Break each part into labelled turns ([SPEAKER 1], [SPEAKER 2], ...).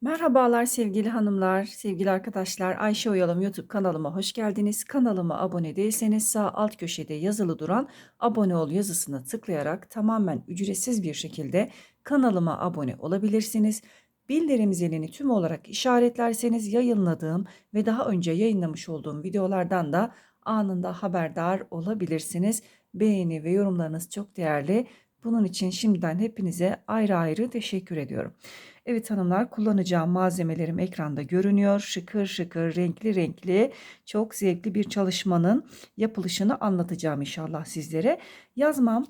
[SPEAKER 1] Merhabalar sevgili hanımlar, sevgili arkadaşlar. Ayşe Oyalım YouTube kanalıma hoş geldiniz. Kanalıma abone değilseniz sağ alt köşede yazılı duran abone ol yazısına tıklayarak tamamen ücretsiz bir şekilde kanalıma abone olabilirsiniz. Bildirim zilini tüm olarak işaretlerseniz yayınladığım ve daha önce yayınlamış olduğum videolardan da anında haberdar olabilirsiniz. Beğeni ve yorumlarınız çok değerli. Bunun için şimdiden hepinize ayrı ayrı teşekkür ediyorum. Evet hanımlar kullanacağım malzemelerim ekranda görünüyor. Şıkır şıkır, renkli renkli, çok zevkli bir çalışmanın yapılışını anlatacağım inşallah sizlere. Yazmam,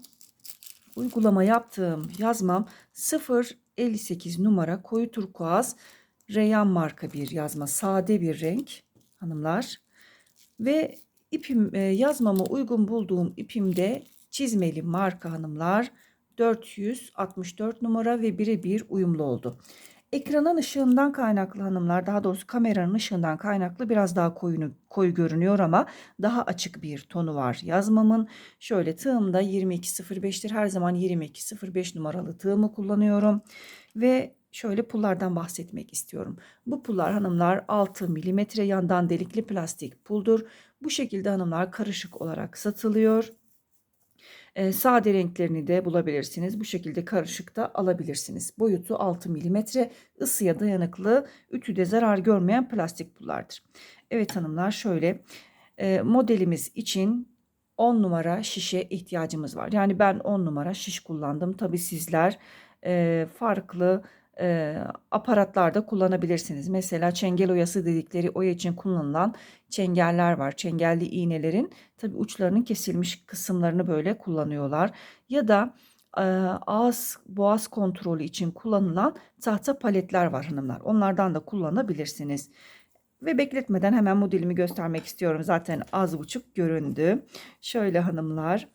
[SPEAKER 1] uygulama yaptığım yazmam 058 numara koyu turkuaz Reyan marka bir yazma. Sade bir renk hanımlar. Ve ipim e, yazmamı uygun bulduğum ipimde çizmeli marka hanımlar 464 numara ve birebir uyumlu oldu. Ekranın ışığından kaynaklı hanımlar daha doğrusu kameranın ışığından kaynaklı biraz daha koyu, koyu görünüyor ama daha açık bir tonu var yazmamın. Şöyle tığımda 22.05'tir her zaman 22.05 numaralı tığımı kullanıyorum. Ve şöyle pullardan bahsetmek istiyorum. Bu pullar hanımlar 6 mm yandan delikli plastik puldur. Bu şekilde hanımlar karışık olarak satılıyor. E, sade renklerini de bulabilirsiniz. Bu şekilde karışık da alabilirsiniz. Boyutu 6 mm, ısıya dayanıklı, ütüde zarar görmeyen plastik pullardır. Evet hanımlar şöyle e, modelimiz için 10 numara şişe ihtiyacımız var. Yani ben 10 numara şiş kullandım. Tabi sizler e, farklı e, aparatlarda kullanabilirsiniz. Mesela çengel oyası dedikleri oya için kullanılan çengeller var. Çengelli iğnelerin tabi uçlarının kesilmiş kısımlarını böyle kullanıyorlar. Ya da e, ağız boğaz kontrolü için kullanılan tahta paletler var hanımlar. Onlardan da kullanabilirsiniz. Ve bekletmeden hemen modelimi göstermek istiyorum. Zaten az buçuk göründü. Şöyle hanımlar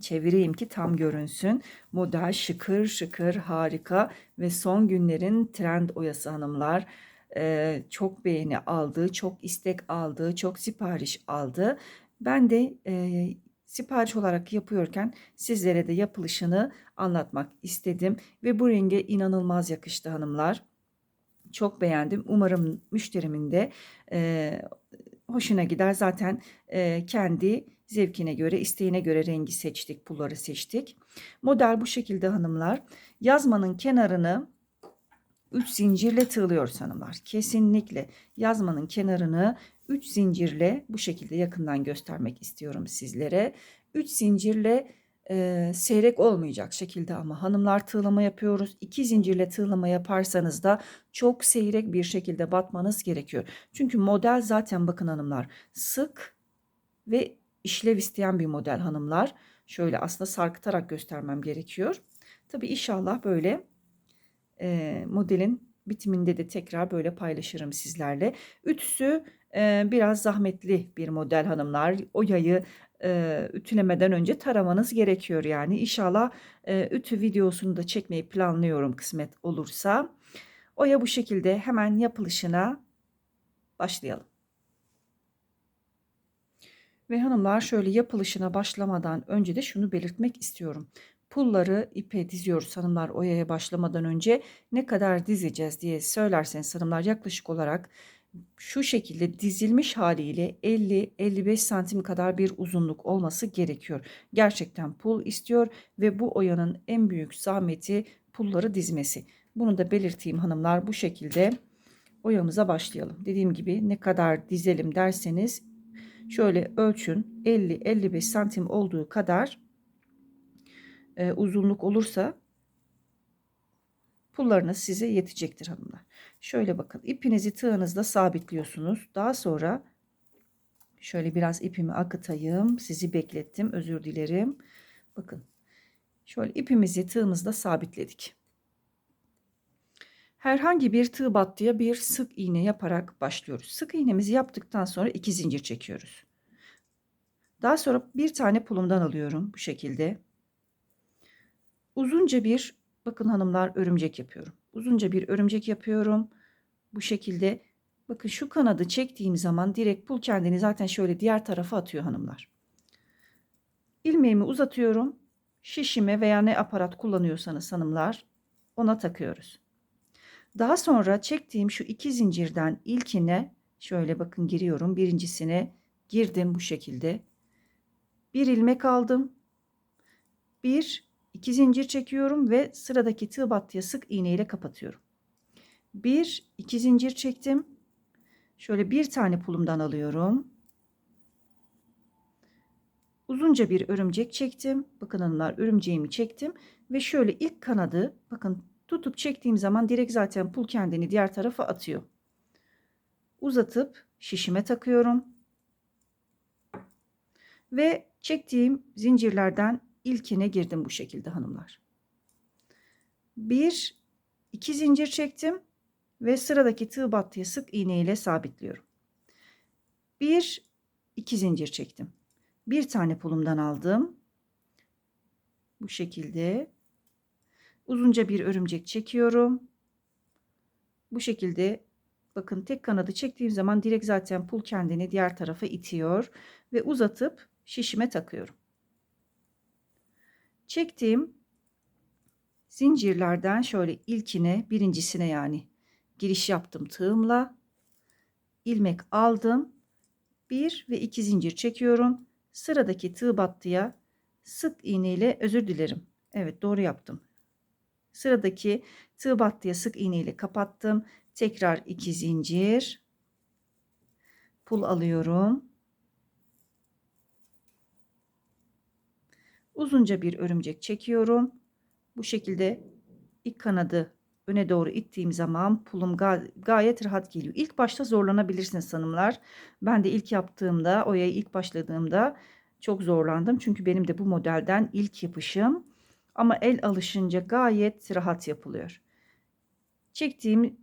[SPEAKER 1] çevireyim ki tam görünsün. Model şıkır şıkır harika ve son günlerin trend oyası hanımlar. Ee, çok beğeni aldı, çok istek aldı, çok sipariş aldı. Ben de e, sipariş olarak yapıyorken sizlere de yapılışını anlatmak istedim. Ve bu renge inanılmaz yakıştı hanımlar. Çok beğendim. Umarım müşterimin de e, hoşuna gider. Zaten e, kendi Zevkine göre, isteğine göre rengi seçtik, pulları seçtik. Model bu şekilde hanımlar. Yazmanın kenarını 3 zincirle tığlıyoruz hanımlar. Kesinlikle yazmanın kenarını 3 zincirle bu şekilde yakından göstermek istiyorum sizlere. 3 zincirle e, seyrek olmayacak şekilde ama hanımlar tığlama yapıyoruz. 2 zincirle tığlama yaparsanız da çok seyrek bir şekilde batmanız gerekiyor. Çünkü model zaten bakın hanımlar sık ve işlev isteyen bir model hanımlar. Şöyle aslında sarkıtarak göstermem gerekiyor. Tabi inşallah böyle e, modelin bitiminde de tekrar böyle paylaşırım sizlerle. Ütüsü biraz zahmetli bir model hanımlar. O yayı ütülemeden önce taramanız gerekiyor yani. İnşallah ütü videosunu da çekmeyi planlıyorum kısmet olursa. Oya bu şekilde hemen yapılışına başlayalım. Ve hanımlar şöyle yapılışına başlamadan önce de şunu belirtmek istiyorum. Pulları ipe diziyoruz hanımlar oyaya başlamadan önce ne kadar dizeceğiz diye söylerseniz hanımlar yaklaşık olarak şu şekilde dizilmiş haliyle 50-55 santim kadar bir uzunluk olması gerekiyor. Gerçekten pul istiyor ve bu oyanın en büyük zahmeti pulları dizmesi. Bunu da belirteyim hanımlar bu şekilde oyamıza başlayalım. Dediğim gibi ne kadar dizelim derseniz Şöyle ölçün 50-55 santim olduğu kadar e, uzunluk olursa pullarınız size yetecektir hanımlar. Şöyle bakın ipinizi tığınızda sabitliyorsunuz. Daha sonra şöyle biraz ipimi akıtayım. Sizi beklettim özür dilerim. Bakın şöyle ipimizi tığımızda sabitledik. Herhangi bir tığ battıya bir sık iğne yaparak başlıyoruz. Sık iğnemizi yaptıktan sonra iki zincir çekiyoruz. Daha sonra bir tane pulumdan alıyorum bu şekilde. Uzunca bir bakın hanımlar örümcek yapıyorum. Uzunca bir örümcek yapıyorum. Bu şekilde bakın şu kanadı çektiğim zaman direkt pul kendini zaten şöyle diğer tarafa atıyor hanımlar. İlmeğimi uzatıyorum. Şişime veya ne aparat kullanıyorsanız hanımlar ona takıyoruz. Daha sonra çektiğim şu iki zincirden ilkine şöyle bakın giriyorum. Birincisine girdim bu şekilde. Bir ilmek aldım. Bir, iki zincir çekiyorum ve sıradaki tığ battıya sık iğne ile kapatıyorum. Bir, iki zincir çektim. Şöyle bir tane pulumdan alıyorum. Uzunca bir örümcek çektim. Bakın hanımlar örümceğimi çektim. Ve şöyle ilk kanadı bakın tutup çektiğim zaman direkt zaten pul kendini diğer tarafa atıyor. Uzatıp şişime takıyorum. Ve çektiğim zincirlerden ilkine girdim bu şekilde hanımlar. Bir, iki zincir çektim ve sıradaki tığ battıya sık iğne ile sabitliyorum. Bir, iki zincir çektim. Bir tane pulumdan aldım. Bu şekilde uzunca bir örümcek çekiyorum. Bu şekilde bakın tek kanadı çektiğim zaman direkt zaten pul kendini diğer tarafa itiyor ve uzatıp şişime takıyorum. Çektiğim zincirlerden şöyle ilkine birincisine yani giriş yaptım tığımla ilmek aldım. Bir ve iki zincir çekiyorum. Sıradaki tığ battıya sık iğne ile özür dilerim. Evet doğru yaptım. Sıradaki tığ battıya sık iğne ile kapattım. Tekrar iki zincir. Pul alıyorum. Uzunca bir örümcek çekiyorum. Bu şekilde ilk kanadı öne doğru ittiğim zaman pulum gayet rahat geliyor. İlk başta zorlanabilirsiniz hanımlar. Ben de ilk yaptığımda, oyaya ilk başladığımda çok zorlandım. Çünkü benim de bu modelden ilk yapışım. Ama el alışınca gayet rahat yapılıyor. Çektiğim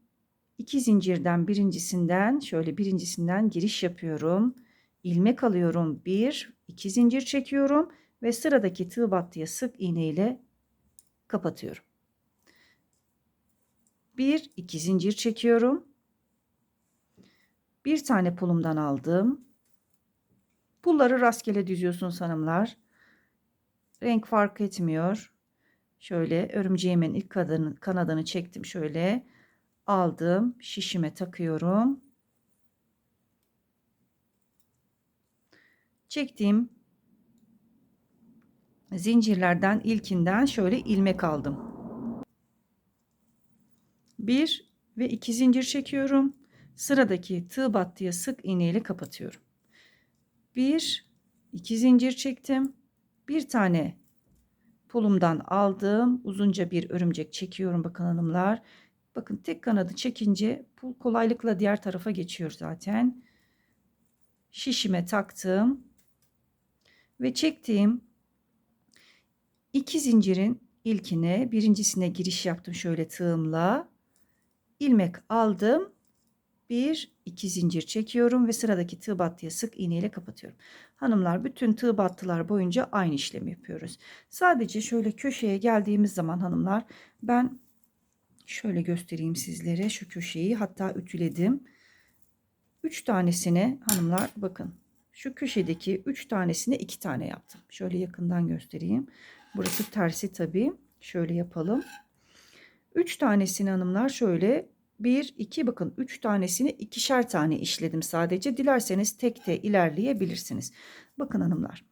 [SPEAKER 1] iki zincirden birincisinden şöyle birincisinden giriş yapıyorum. ilmek alıyorum. Bir, iki zincir çekiyorum ve sıradaki tığ battıya sık iğne ile kapatıyorum. Bir, iki zincir çekiyorum. Bir tane pulumdan aldım. Pulları rastgele düzüyorsunuz hanımlar. Renk fark etmiyor. Şöyle örümceğimin ilk kanadını, kanadını çektim şöyle. Aldım. Şişime takıyorum. Çektiğim zincirlerden ilkinden şöyle ilmek aldım. Bir ve iki zincir çekiyorum. Sıradaki tığ battıya sık iğne ile kapatıyorum. Bir, iki zincir çektim. Bir tane pulumdan aldım. Uzunca bir örümcek çekiyorum bakın hanımlar. Bakın tek kanadı çekince pul kolaylıkla diğer tarafa geçiyor zaten. Şişime taktım. Ve çektiğim iki zincirin ilkine birincisine giriş yaptım şöyle tığımla. ilmek aldım. Bir, iki zincir çekiyorum ve sıradaki tığ battıya sık iğne ile kapatıyorum. Hanımlar bütün tığ battılar boyunca aynı işlemi yapıyoruz. Sadece şöyle köşeye geldiğimiz zaman hanımlar ben şöyle göstereyim sizlere şu köşeyi hatta ütüledim. Üç tanesine hanımlar bakın şu köşedeki üç tanesine iki tane yaptım. Şöyle yakından göstereyim. Burası tersi tabii. Şöyle yapalım. Üç tanesini hanımlar şöyle 1, 2 bakın 3 tanesini ikişer tane işledim sadece. Dilerseniz tek de ilerleyebilirsiniz. Bakın hanımlar.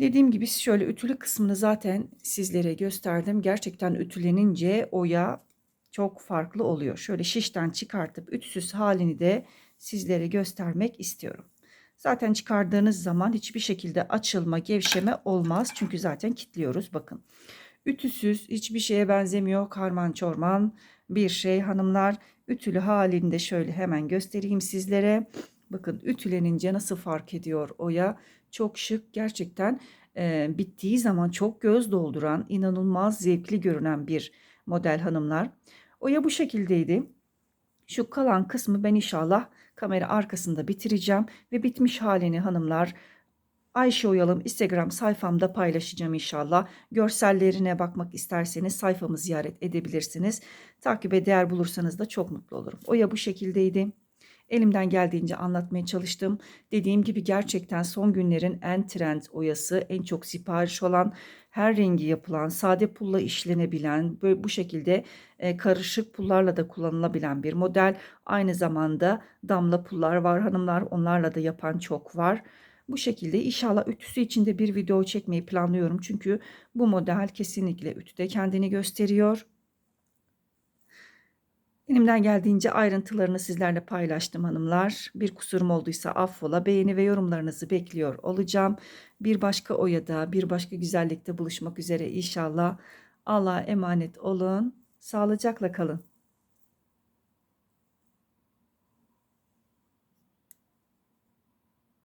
[SPEAKER 1] Dediğim gibi şöyle ütülü kısmını zaten sizlere gösterdim. Gerçekten ütülenince oya çok farklı oluyor. Şöyle şişten çıkartıp ütüsüz halini de sizlere göstermek istiyorum. Zaten çıkardığınız zaman hiçbir şekilde açılma, gevşeme olmaz. Çünkü zaten kilitliyoruz. Bakın. Ütüsüz hiçbir şeye benzemiyor. Karman çorman bir şey hanımlar. Ütülü halinde şöyle hemen göstereyim sizlere. Bakın ütülenince nasıl fark ediyor oya. Çok şık gerçekten e, bittiği zaman çok göz dolduran inanılmaz zevkli görünen bir model hanımlar. Oya bu şekildeydi. Şu kalan kısmı ben inşallah kamera arkasında bitireceğim ve bitmiş halini hanımlar Ayşe Oyalım Instagram sayfamda paylaşacağım inşallah. Görsellerine bakmak isterseniz sayfamı ziyaret edebilirsiniz. Takibe değer bulursanız da çok mutlu olurum. Oya bu şekildeydi. Elimden geldiğince anlatmaya çalıştım. Dediğim gibi gerçekten son günlerin en trend oyası, en çok sipariş olan, her rengi yapılan, sade pulla işlenebilen, böyle bu şekilde e, karışık pullarla da kullanılabilen bir model. Aynı zamanda damla pullar var hanımlar, onlarla da yapan çok var. Bu şekilde inşallah ütüsü içinde bir video çekmeyi planlıyorum. Çünkü bu model kesinlikle ütüde kendini gösteriyor. Elimden geldiğince ayrıntılarını sizlerle paylaştım hanımlar. Bir kusurum olduysa affola. Beğeni ve yorumlarınızı bekliyor olacağım. Bir başka oyada, bir başka güzellikte buluşmak üzere inşallah. Allah'a emanet olun. Sağlıcakla kalın.